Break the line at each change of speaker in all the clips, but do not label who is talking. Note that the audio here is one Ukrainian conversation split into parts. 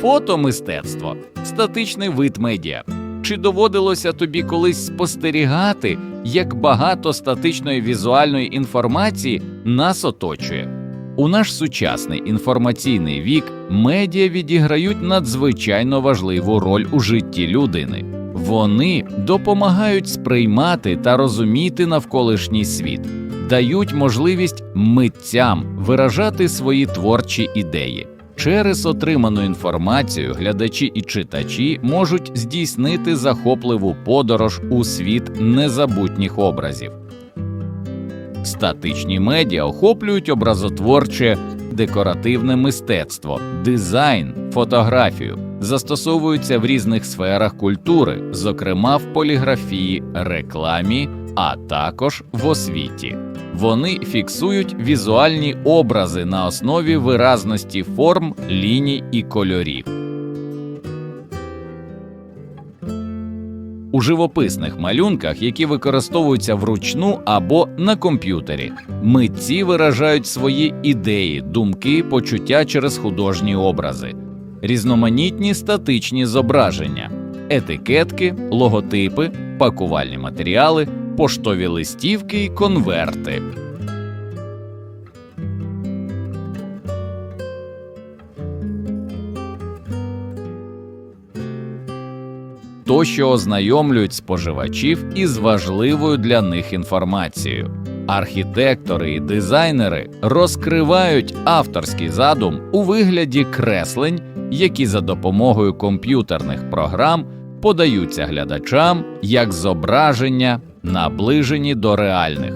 Фотомистецтво статичний вид медіа. Чи доводилося тобі колись спостерігати, як багато статичної візуальної інформації нас оточує? У наш сучасний інформаційний вік медіа відіграють надзвичайно важливу роль у житті людини. Вони допомагають сприймати та розуміти навколишній світ, дають можливість митцям виражати свої творчі ідеї. Через отриману інформацію глядачі і читачі можуть здійснити захопливу подорож у світ незабутніх образів. Статичні медіа охоплюють образотворче, декоративне мистецтво, дизайн, фотографію, застосовуються в різних сферах культури, зокрема в поліграфії, рекламі, а також в освіті. Вони фіксують візуальні образи на основі виразності форм, ліній і кольорів. У живописних малюнках, які використовуються вручну або на комп'ютері, митці виражають свої ідеї, думки, почуття через художні образи, різноманітні статичні зображення, етикетки, логотипи, пакувальні матеріали, поштові листівки і конверти. тощо ознайомлюють споживачів із важливою для них інформацією. Архітектори і дизайнери розкривають авторський задум у вигляді креслень, які за допомогою комп'ютерних програм подаються глядачам як зображення, наближені до реальних.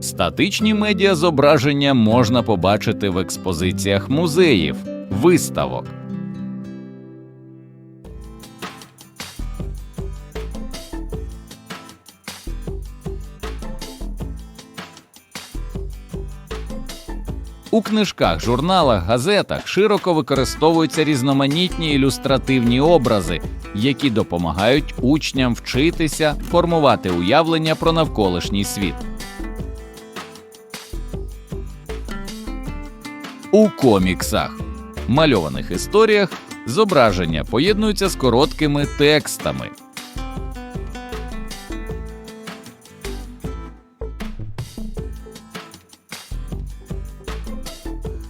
Статичні медіа зображення можна побачити в експозиціях музеїв, виставок. У книжках, журналах, газетах широко використовуються різноманітні ілюстративні образи, які допомагають учням вчитися формувати уявлення про навколишній світ. У коміксах мальованих історіях зображення поєднуються з короткими текстами.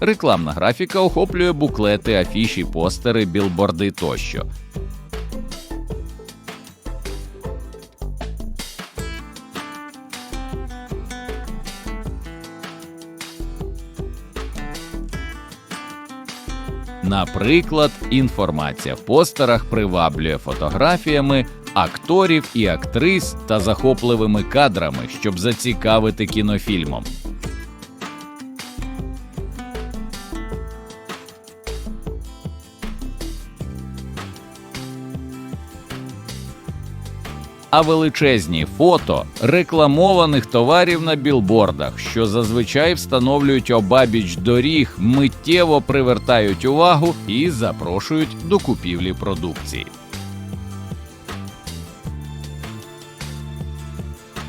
Рекламна графіка охоплює буклети, афіші, постери, білборди тощо. Наприклад, інформація в постерах приваблює фотографіями акторів і актрис та захопливими кадрами, щоб зацікавити кінофільмом. А величезні фото рекламованих товарів на білбордах, що зазвичай встановлюють обабіч доріг, миттєво привертають увагу і запрошують до купівлі продукції.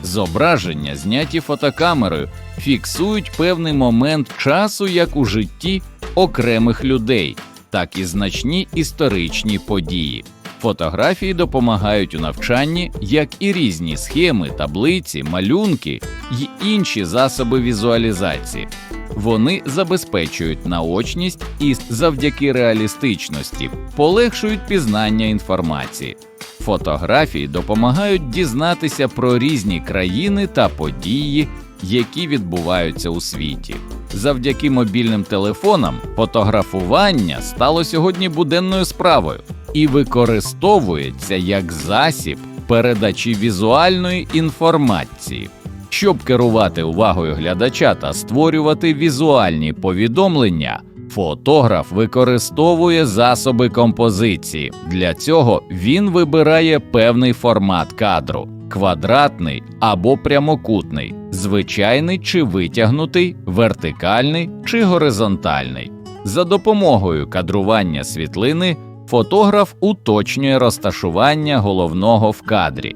Зображення, зняті фотокамерою, фіксують певний момент часу як у житті окремих людей, так і значні історичні події. Фотографії допомагають у навчанні, як і різні схеми, таблиці, малюнки й інші засоби візуалізації. Вони забезпечують наочність і завдяки реалістичності полегшують пізнання інформації. Фотографії допомагають дізнатися про різні країни та події, які відбуваються у світі. Завдяки мобільним телефонам фотографування стало сьогодні буденною справою і використовується як засіб передачі візуальної інформації. Щоб керувати увагою глядача та створювати візуальні повідомлення, фотограф використовує засоби композиції. Для цього він вибирає певний формат кадру квадратний або прямокутний, звичайний чи витягнутий, вертикальний чи горизонтальний. За допомогою кадрування світлини фотограф уточнює розташування головного в кадрі.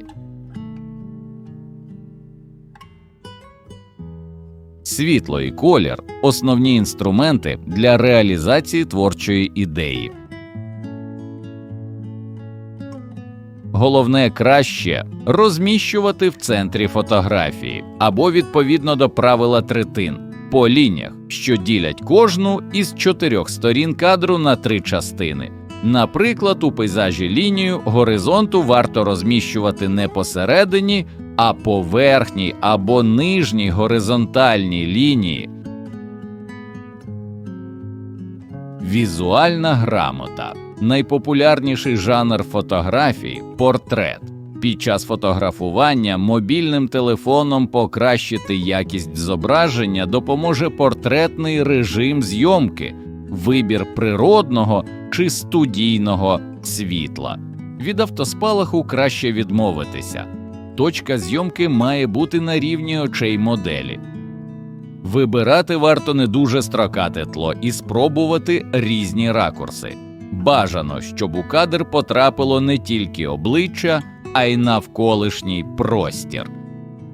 Світло і колір основні інструменти для реалізації творчої ідеї. Головне краще розміщувати в центрі фотографії або відповідно до правила третин по лініях, що ділять кожну із чотирьох сторін кадру на три частини. Наприклад, у пейзажі лінію горизонту варто розміщувати не посередині, а по верхній або нижній горизонтальній лінії. Візуальна грамота найпопулярніший жанр фотографії портрет. Під час фотографування мобільним телефоном покращити якість зображення допоможе портретний режим зйомки, вибір природного чи студійного світла. Від автоспалаху краще відмовитися. Точка зйомки має бути на рівні очей моделі. Вибирати варто не дуже строкате тло і спробувати різні ракурси. Бажано, щоб у кадр потрапило не тільки обличчя, а й навколишній простір.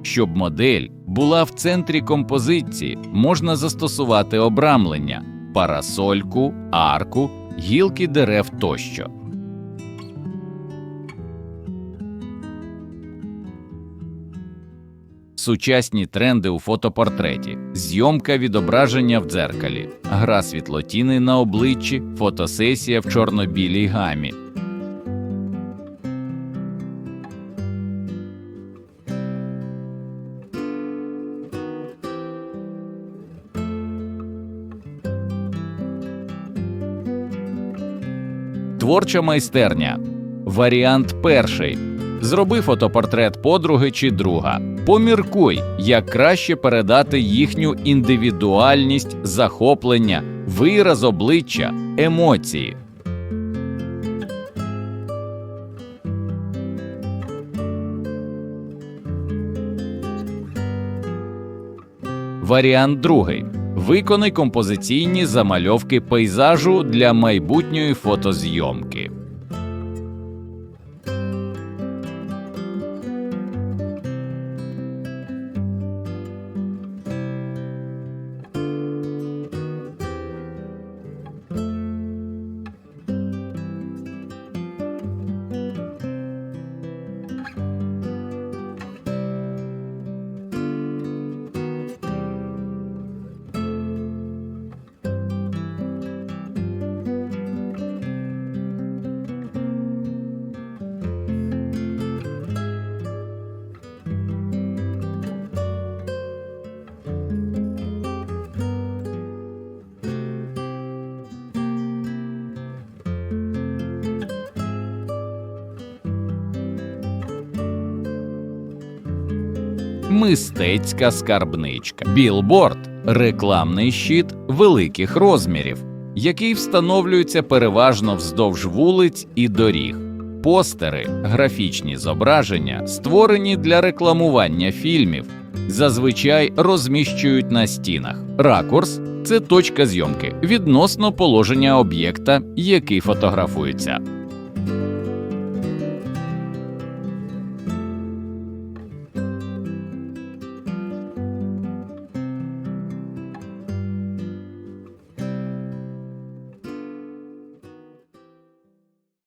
Щоб модель була в центрі композиції, можна застосувати обрамлення, парасольку, арку, гілки дерев тощо. Сучасні тренди у фотопортреті, зйомка відображення в дзеркалі, гра світлотіни на обличчі, фотосесія в чорно-білій гамі. Творча майстерня. Варіант перший. Зроби фотопортрет подруги чи друга. Поміркуй, як краще передати їхню індивідуальність, захоплення, вираз обличчя, емоції. Варіант другий. Виконай композиційні замальовки пейзажу для майбутньої фотозйомки. Мистецька скарбничка. Білборд рекламний щит великих розмірів, який встановлюється переважно вздовж вулиць і доріг. Постери, графічні зображення, створені для рекламування фільмів, зазвичай розміщують на стінах. Ракурс це точка зйомки відносно положення об'єкта, який фотографується.